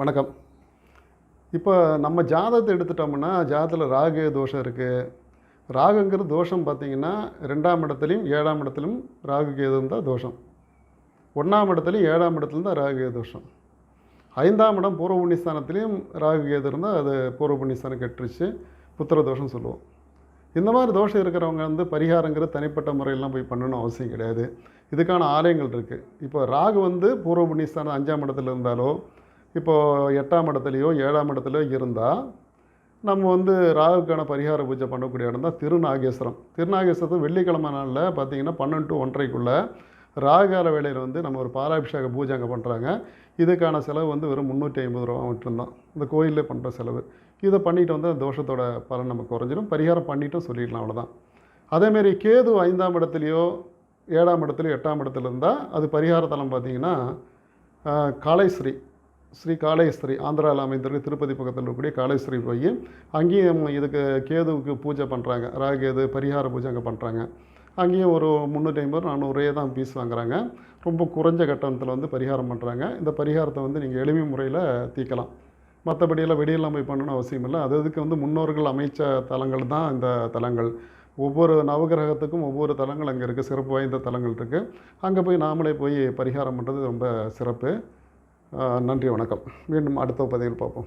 வணக்கம். இப்போ நம்ம ஜாதகத்தை எடுத்துட்டோம்னா ஜாதத்தில் ராகு தோஷம் இருக்குது ராகுங்கிற தோஷம் பார்த்தீங்கன்னா ரெண்டாம் இடத்துலையும் ஏழாம் இடத்துலையும் ராகு கேது தான் தோஷம். ஒன்றாம் இடத்துலையும் ஏழாம் இடத்துல தான் ராகு கேது தோஷம். ஐந்தாம் இடம் பூர்வ புண்ணியஸ்தானத்துலேயும் ராகு கேது இருந்தால் அது பூர்வ புண்ணியஸ்தானம் கெட்டுருச்சு. புத்திர தோஷம் சொல்லுவோம். இந்த மாதிரி தோஷம் இருக்கிறவங்க வந்து பரிகாரங்கிற தனிப்பட்ட முறையெல்லாம் போய் பண்ணணும் அவசியம் கிடையாது. இதுக்கான ஆலயங்கள் இருக்குது இப்போ ராகு வந்து பூர்வ புண்ணியஸ்தானம் அஞ்சாம் இடத்துல இருந்தாலோ இப்போது எட்டாம் இடத்துலையோ ஏழாம் இடத்துலையோ இருந்தால் நம்ம வந்து ராகுக்கான பரிகார பூஜை பண்ணக்கூடிய இடம் தான் திருநாகேஸ்வரம். திருநாகேஸ்வரத்து வெள்ளிக்கிழமை நாளில் பார்த்தீங்கன்னா பன்னெண்டு டு ஒன்றரைக்குள்ளே ராகுகால வேலையில் வந்து நம்ம ஒரு பாலாபிஷேக பூஜை அங்கே பண்ணுறாங்க இதுக்கான செலவு வந்து வெறும் முந்நூற்றி ஐம்பது ரூபா மட்டும்தான். இந்த கோயிலில் பண்ணுற செலவு. இதை பண்ணிட்டு வந்து அந்த தோஷத்தோட பலன் நமக்கு குறைஞ்சிடும் பரிகாரம் பண்ணிட்டும் சொல்லிடலாம் அவ்வளோதான் அதேமாரி கேது ஐந்தாம் இடத்துலையோ ஏழாம் இடத்துலையோ எட்டாம் இடத்துல இருந்தால் அது பரிகார தலம் பார்த்தீங்கன்னா காலைஸ்ரீ ஸ்ரீ காளேஸ்வரி ஆந்திராவில் அமைந்திருக்கு திருப்பதி பக்கத்தில் இருக்கக்கூடிய காளேஸ்வரி போய் அங்கேயும் இதுக்கு கேதுவுக்கு பூஜை பண்ணுறாங்க ராகேது பரிகார பூஜை அங்கே பண்ணுறாங்க அங்கேயும் ஒரு முந்நூற்றி ஐம்பது நானூறுரூவா தான் பீஸ் வாங்குறாங்க. ரொம்ப குறைஞ்ச கட்டணத்தில் வந்து பரிகாரம் பண்ணுறாங்க இந்த பரிகாரத்தை வந்து நீங்கள் எளிமை முறையில் தீர்க்கலாம் மற்றபடியெல்லாம் வெடியெல்லாம் போய் பண்ணணும்னு அவசியம் இல்லை. அது அதுக்கு வந்து முன்னோர்கள் அமைச்ச தலங்கள் தான் இந்த தலங்கள். ஒவ்வொரு நவகிரகத்துக்கும் ஒவ்வொரு தலங்கள் அங்கே இருக்குது சிறப்பு வாய்ந்த தலங்கள் இருக்குது அங்கே போய் நாமளே போய் பரிகாரம் பண்ணுறது ரொம்ப சிறப்பு. நன்றி வணக்கம். மீண்டும் அடுத்த பதிவில் பார்ப்போம்.